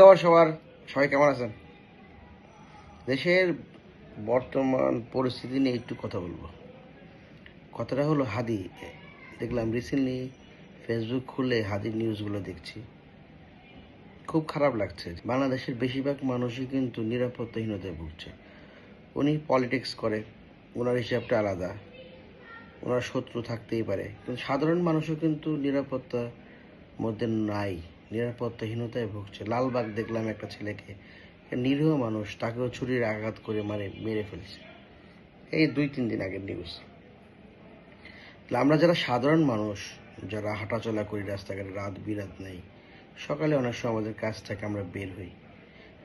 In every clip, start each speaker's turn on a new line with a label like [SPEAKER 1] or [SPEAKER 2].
[SPEAKER 1] সবার সবার, সবাই কেমন আছেন? দেশের বর্তমান পরিস্থিতি নিয়ে একটু কথা বলব। কথাটা হলো হাদি। দেখলাম রিসেন্টলি ফেসবুক খুলে হাদির নিউজগুলো দেখছি। খুব খারাপ লাগছে। বাংলাদেশের বেশিরভাগ মানুষই কিন্তু নিরাপত্তাহীনতায় ভুগছে। উনি পলিটিক্স করে ওনার হিসাবটা আলাদা। ওনার শত্রু থাকতেই পারে। কিন্তু সাধারণ মানুষও কিন্তু নিরাপত্তার মধ্যে নাই। নিরাপত্তাহীনতায় ভুগছে। লালবাগ দেখলাম একটা ছেলেকে। নিরীহ মানুষ তাকেও ছুরির আঘাত করে মারে, মেরে ফেলছে। এই দুই, তিন দিন আগের নিউজ আমরা যারা সাধারণ মানুষ, যারা হাঁটাচলা করি, রাস্তাঘাটে রাত বিরাত নেই, সকালে অনেক সময় আমাদের কাজ থেকে আমরা বের হই।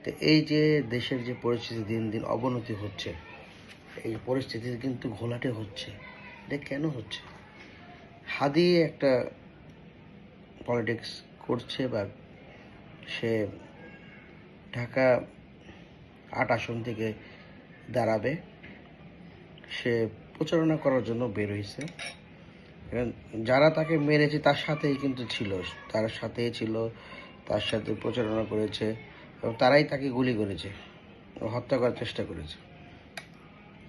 [SPEAKER 1] তো এই যে দেশের যে পরিস্থিতি দিন দিন অবনতি হচ্ছে, এই পরিস্থিতি কিন্তু ঘোলাটে হচ্ছে। এটা কেন হচ্ছে? হাদি একটা পলিটিক্স করছে বা সে ঢাকা আট আসন থেকে দাঁড়াবে। সে প্রচারণা করার জন্য বের হয়েছে। যারা তাকে মেরেছে তার সাথেই কিন্তু ছিল। তার সাথেই ছিল, তার সাথে প্রচারণা করেছে এবং তারাই তাকে গুলি করেছে হত্যা করার চেষ্টা করেছে।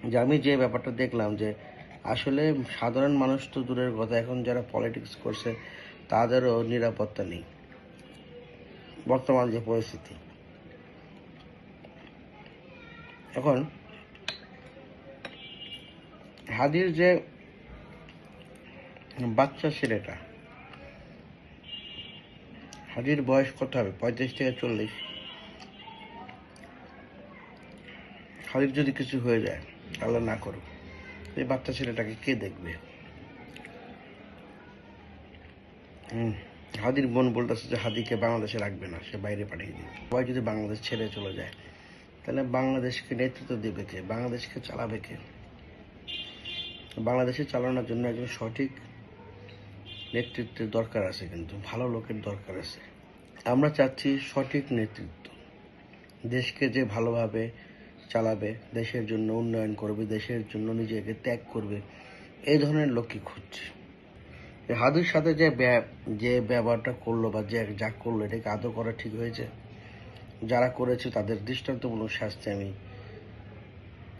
[SPEAKER 1] যে আমি যে ব্যাপারটা দেখলাম যে আসলে সাধারণ মানুষ তো দূরের কথা, এখন যারা পলিটিক্স করছে তাদেরও নিরাপত্তা নেই। বর্তমান যে পরিস্থিতি। এখন হাদির যে বাচ্চা ছেলেটা, হাদির বয়স কত হবে? পঁয়ত্রিশ থেকে চল্লিশ। হাদির যদি কিছু হয়ে যায়, আল্লাহ না করুক, এই বাচ্চা ছেলেটাকে কে দেখবে? হাদির বোন বলতেছে যে হাদিকে বাংলাদেশে রাখবে না, সে বাইরে পাঠিয়ে দিবে। সবাই যদি বাংলাদেশ ছেড়ে চলে যায়, তাহলে বাংলাদেশকে নেতৃত্ব দেবে কে? বাংলাদেশকে চালাবে কে? বাংলাদেশে চালানোর জন্য একজন সঠিক নেতৃত্বের দরকার আছে কিন্তু, ভালো লোকের দরকার আছে। আমরা চাচ্ছি সঠিক নেতৃত্ব। দেশকে যে ভালোভাবে চালাবে, দেশের জন্য উন্নয়ন করবে, দেশের জন্য নিজেকে ত্যাগ করবে, এই ধরনের লোককে খুঁজছি। হাদির সাথে যে যে ব্যবহারটা করল বা যে যা করল, এটাকে আদৌ করা ঠিক হয়েছে? যারা করেছে তাদের দৃষ্টান্তমূলক শাস্তি আমি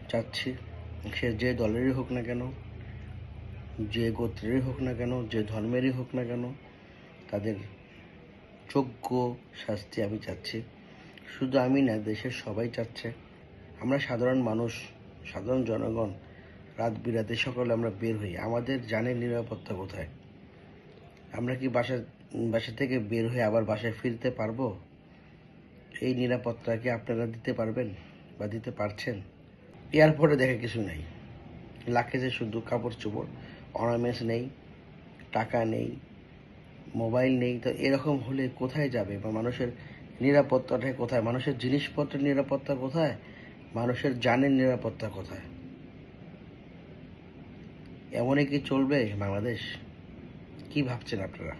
[SPEAKER 1] চাচ্ছি। সে যে দলেরই হোক না কেন, যে গোত্রেরই হোক না কেন, যে ধর্মেরই হোক না কেন, তাদের যোগ্য শাস্তি আমি চাচ্ছি। শুধু আমি না, দেশের সবাই চাচ্ছে। আমরা সাধারণ মানুষ, সাধারণ জনগণ, রাত বিরাতে সকালে আমরা বের হই। আমাদের জানের নিরাপত্তা কোথায়? আমরা কি বাসা বাসা থেকে বের হয়ে আবার বাসায় ফিরতে পারব? এই নিরাপত্তা কি আপনারা দিতে পারবেন বা দিতে পারছেন? এয়ারপোর্টে দেখে কিছু নেই। লাখেজে শুধু কাপড় চোপড়, অর্নামেন্টস নেই, টাকা নেই, মোবাইল নেই। তো এরকম হলে কোথায় যাবে? বা মানুষের নিরাপত্তাটা কোথায়? মানুষের জিনিসপত্রের নিরাপত্তা কোথায়? মানুষের জানের নিরাপত্তা কোথায়? এমনই কি চলবে বাংলাদেশ? কি ভাবছেন আপনারা?